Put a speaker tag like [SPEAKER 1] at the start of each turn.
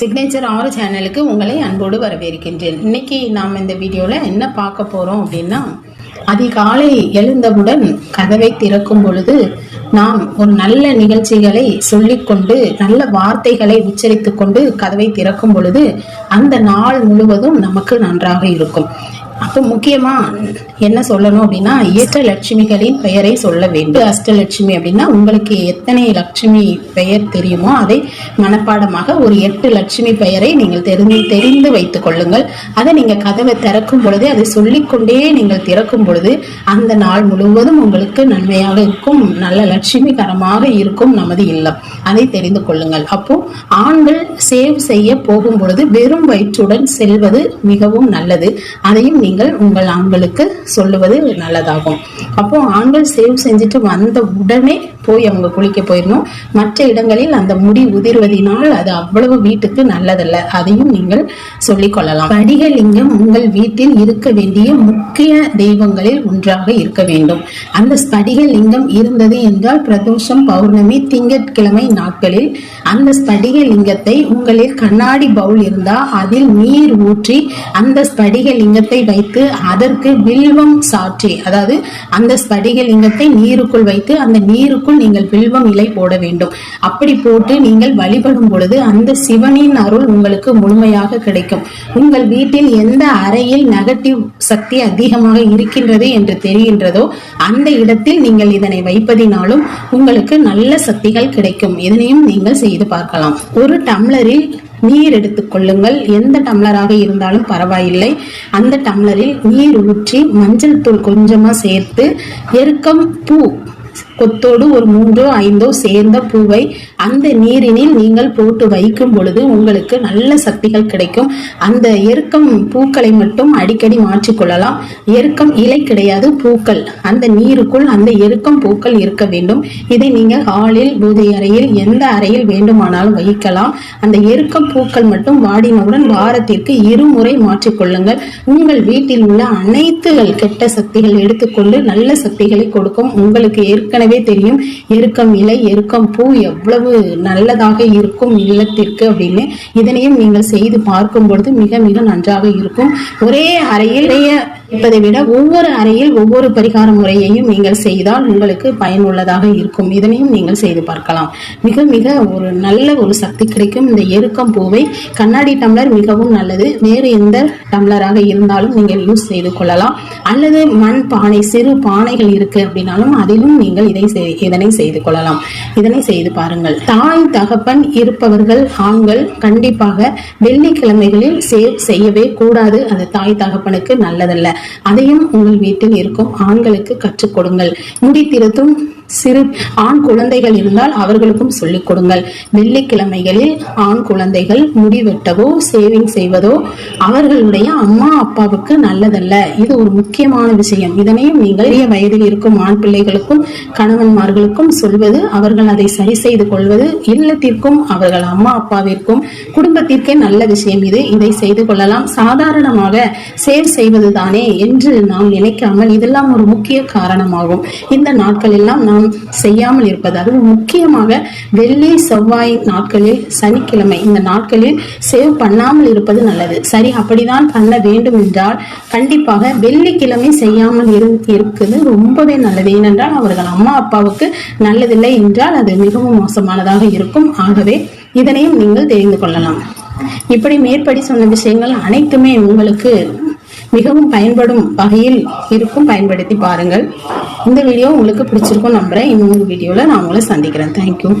[SPEAKER 1] Signature ஆறு சேனலுக்கு உங்களை அன்போடு வரவேற்கின்றேன். இன்னைக்கு நாம் இந்த வீடியோவில் என்ன பார்க்க போகிறோம் அப்படின்னா அதிகாலை எழுந்தவுடன் கதவை திறக்கும் பொழுது நாம் ஒரு நல்ல நிகழ்ச்சிகளை சொல்லிக்கொண்டு நல்ல வார்த்தைகளை உச்சரித்து கொண்டு கதவை திறக்கும் பொழுது அந்த நாள் முழுவதும் நமக்கு நன்றாக இருக்கும். அப்போ முக்கியமா என்ன சொல்லணும் அப்படின்னா ஏற்ற லட்சுமிகளின் பெயரை சொல்ல வேண்டும். அஷ்டலட்சுமி அப்படின்னா உங்களுக்கு எத்தனை லட்சுமி பெயர் தெரியுமோ அதை மனப்பாடமாக ஒரு எட்டு லட்சுமி பெயரை நீங்கள் தெரிந்து தெரிந்து வைத்துக் கொள்ளுங்கள். அதை நீங்க கதவை திறக்கும் பொழுது அதை சொல்லிக்கொண்டே நீங்கள் திறக்கும் பொழுது அந்த நாள் முழுவதும் உங்களுக்கு நன்மையாக இருக்கும் நல்ல லட்சுமிகரமாக இருக்கும் நமது இல்லம். அதை தெரிந்து கொள்ளுங்கள். அப்போ ஆண்கள் சேவ் செய்ய போகும் பொழுது வெறும் வயிற்றுடன் செல்வது மிகவும் நல்லது. அதையும் நீங்கள் நீங்கள் உங்கள் ஆண்களுக்கு சொல்லுவது நல்லதாகும். அப்போ ஆண்கள் சேவ் செஞ்சுட்டு வந்த உடனே போய் அவங்க குளிக்க போயிடணும். மற்ற இடங்களில் அந்த முடி உதிர்வதினால் அது அவ்வளவு வீட்டுக்கு நல்லதல்ல. அதையும் நீங்கள் சொல்லிக் கொள்ளலாம். படிகலிங்கம் உங்கள் வீட்டில் இருக்க வேண்டிய முக்கிய தெய்வங்களில் ஒன்றாக இருக்க வேண்டும். அந்த ஸ்படிகலிங்கம் இருந்தது என்றால் பிரதோஷம் பௌர்ணமி திங்கட்கிழமை நாட்களில் அந்த ஸ்படிகலிங்கத்தை உங்களில் கண்ணாடி பவுல் இருந்தால் அதில் நீர் ஊற்றி அந்த ஸ்படிகலிங்கத்தை வை வைத்து அதற்கு வில்வம் சாற்றி அதாவது அந்த ஸ்படிக லிங்கத்தை நீருக்குள் வைத்து அந்த நீருக்குள் நீங்கள் வில்வம் இலை போட வேண்டும். அப்படி போட்டு நீங்கள் வழிபடும் பொழுது அந்த சிவனின் அருள் உங்களுக்கு முழுமையாக கிடைக்கும். உங்கள் வீட்டில் எந்த அறையில் நெகட்டிவ் சக்தி அதிகமாக இருக்கின்றது என்று தெரிகின்றதோ அந்த இடத்தில் நீங்கள் இதனை வைப்பதினாலும் உங்களுக்கு நல்ல சக்திகள் கிடைக்கும். இதனையும் நீங்கள் செய்து பார்க்கலாம். ஒரு டம்ளரில் நீர் எடுத்துக்கொள்ளுங்கள் எந்த டம்ளராக இருந்தாலும் பரவாயில்லை. அந்த டம்ளரில் நீர் ஊற்றி மஞ்சள் தூள் கொஞ்சமா சேர்த்து எருக்கம் பூ கொத்தோடு ஒரு மூன்றோ ஐந்தோ சேர்ந்த பூவை அந்த நீரினில் நீங்கள் போட்டு வைக்கும் பொழுது உங்களுக்கு நல்ல சக்திகள் கிடைக்கும். அந்த எருக்கம் பூக்களை மட்டும் அடிக்கடி மாற்றிக்கொள்ளலாம் எருக்கம் இலை கிடையாது பூக்கள். அந்த நீருக்குள் அந்த எருக்கம் பூக்கள் இருக்க வேண்டும். இதை நீங்க ஹாலில் பூஜை அறையில் எந்த அறையில் வேண்டுமானாலும் வைக்கலாம் அந்த எருக்கம் பூக்கள் மட்டும் வாடினவுடன் வாரத்திற்கு இருமுறை மாற்றிக்கொள்ளுங்கள் உங்கள் வீட்டில் உள்ள அனைத்து கெட்ட சக்திகள் எடுத்துக்கொண்டு நல்ல சக்திகளை கொடுக்கும். உங்களுக்கு ஏற்கனவே தெரியும். எருக்கம் இலை எருக்கம் பூ எவ்வளவு நல்லதாக இருக்கும் இல்லத்திற்கு அப்படின்னு இதனையும் நீங்கள் செய்து பார்க்கும் பொழுது மிக மிக நன்றாக இருக்கும். ஒரே அறையில் இருப்பதை விட ஒவ்வொரு அறையில் ஒவ்வொரு பரிகார முறையையும் நீங்கள் செய்தால் உங்களுக்கு பயனுள்ளதாக இருக்கும். இதனையும் நீங்கள் செய்து பார்க்கலாம். மிக மிக ஒரு நல்ல ஒரு சக்தி கிடைக்கும். இந்த எருக்கம் பூவை கண்ணாடி டம்ளர் மிகவும் நல்லது. வேறு எந்த டம்ளராக இருந்தாலும் நீங்கள் யூஸ் செய்து கொள்ளலாம். அல்லது மண் பானை சிறு பானைகள் இருக்கு அப்படின்னாலும் அதிலும் நீங்கள் இதை இதனை செய்து கொள்ளலாம். இதனை செய்து பாருங்கள். தாய் தகப்பன் இருப்பவர்கள் ஆண்கள் கண்டிப்பாக வெள்ளிக்கிழமைகளில் சேவ் செய்யவே கூடாது. அது தாய் தகப்பனுக்கு நல்லதல்ல. அதையும் உங்கள் வீட்டில் இருக்கும் ஆண்களுக்கு கற்றுக் கொடுங்கள். முடி திருத்தும். சிறு ஆண் குழந்தைகள் இருந்தால் அவர்களுக்கும் சொல்லிக் கொடுங்கள். வெள்ளிக்கிழமைகளில் ஆண் குழந்தைகள் முடிவெட்டவோ சேவிங் செய்வதோ அவர்களுடைய அம்மா அப்பாவுக்கு நல்லதல்ல. இது ஒரு முக்கியமான விஷயம். இதனையும் நீங்கள் வயதில் இருக்கும் ஆண் பிள்ளைகளுக்கும் கணவன்மார்களுக்கும் சொல்வது அவர்கள் அதை சரி செய்து கொள்வது இல்லத்திற்கும் அவர்கள் அம்மா அப்பாவிற்கும் குடும்பத்திற்கே நல்ல விஷயம் இது. இதை செய்து கொள்ளலாம். சாதாரணமாக சேவ் செய்வது தானே என்று நாம் நினைக்காமல் இதெல்லாம் ஒரு முக்கிய காரணமாகும். இந்த நாட்கள் எல்லாம் நாம் செய்யாமல் இருப்பது. அதுவும் முக்கியமாக வெள்ளி செவ்வாய் நாட்களில் சனிக்கிழமை இந்த நாட்களில் சேவ் பண்ணாமல் இருப்பது நல்லது. சரி அப்படிதான் பண்ண வேண்டும் என்றால் கண்டிப்பாக வெள்ளிக்கிழமை செய்யாமல் இருக்குது ரொம்பவே நல்லது. ஏனென்றால் அவர்கள் அம்மா அப்பாவுக்கு நல்லதில்லை என்றால் அது மிகவும் மோசமானதாக இருக்கும். ஆகவே இதனையும் நீங்கள் தெரிந்து கொள்ளலாம். இப்படி மேற்படி சொன்ன விஷயங்கள் அனைத்துமே உங்களுக்கு மிகவும் பயன்படும் வகையில் இருக்கும் பயன்படுத்தி பாருங்கள். இந்த வீடியோ உங்களுக்கு பிடிச்சிருக்கும் நம்புறேன். இன்னொரு வீடியோவில் நான் உங்களை சந்திக்கிறேன். தேங்க்யூ